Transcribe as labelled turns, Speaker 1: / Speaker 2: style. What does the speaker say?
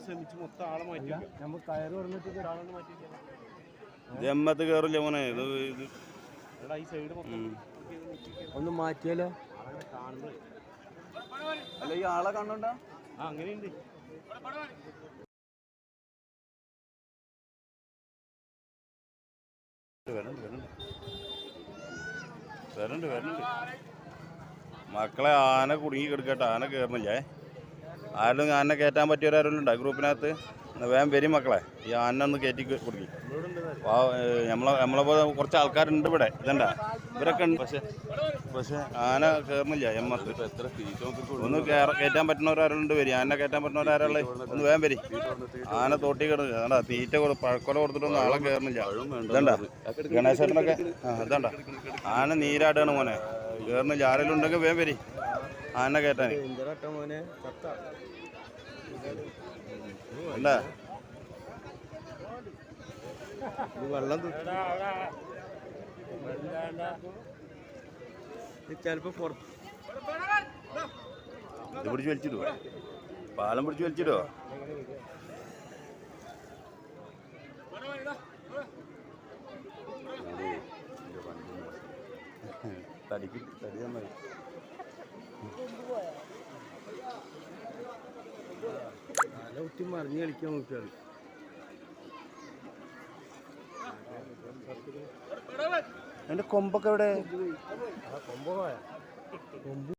Speaker 1: ശ്രമിച്ച് മൊത്തം ആളെ മാറ്റി
Speaker 2: നമുക്ക് കയറ് പറഞ്ഞിട്ട്
Speaker 1: ഒരാളെ മാറ്റി
Speaker 3: ജമ്മത്ത് കയറില്ല മോനെ ഇത് ഇത്.
Speaker 1: എടാ ഈ സൈഡ് മൊത്തം
Speaker 2: ഒന്ന് മാറ്റിയാലോ?
Speaker 1: കാണുന്നത്
Speaker 3: അല്ല ഈ ആളെ കണ്ടോ
Speaker 1: ആ അങ്ങനെയുണ്ട്.
Speaker 3: വരണ്ട് വരണ്ട്. വരണ്ട് വരണ്ട്. മക്കളെ ആന കുടുങ്ങി കിടക്കട്ടെ ആന കയറുന്നില്ലേ ആരെങ്കിലും ആനെ കയറ്റാൻ പറ്റിയവരാരെങ്കിലും ആ ഗ്രൂപ്പിനകത്ത്? വേം വരും മക്കളെ. ഈ ആന ഒന്ന് കയറ്റി കൊടുക്കി. നമ്മളെ നമ്മളെ പോലെ കുറച്ച് ആൾക്കാരുണ്ട് ഇവിടെ. ഇതണ്ട? ഇവരൊക്കെ ഉണ്ട്. പക്ഷെ പക്ഷെ ആന കയറുന്നില്ല എമ്മത്ത് ഒന്ന് കയറ- കയറ്റാൻ പറ്റുന്നവരാരുണ്ട് വരും. ആന കയറ്റാൻ പറ്റുന്നവരാരുള്ള ഒന്ന് വേഗം വരും. ആന തോട്ടി കിടക്കുക അതാ തീറ്റ പഴക്കൊല കൊടുത്തിട്ടൊന്നും ആളെ കയറുന്നില്ല ഇതണ്ട? ഗണേശേട്ടനൊക്കെ ഇതണ്ട? ആന നീരാടാണ് മോനെ. കയറുന്നില്ല ആരെങ്കിലും ഉണ്ടെങ്കിൽ വേം വരി. ആന കയറ്റാൻ. എന്താ?
Speaker 2: ഇത് വെള്ളം ചിലപ്പോ പുറത്ത്
Speaker 3: ഇത് പിടിച്ച് വലിച്ചിടുവോ? പാലം പിടിച്ച് വലിച്ചിടുവോ? തടിക്ക് തടി നന്നായി.
Speaker 2: തല കുത്തി മറിഞ്ഞ് കളിക്കാൻ നോക്കിയാണ്.
Speaker 3: എന്റെ കൊമ്പൊക്കെ എവിടെ?
Speaker 2: കൊമ്പ പോയ? കൊമ്പ്.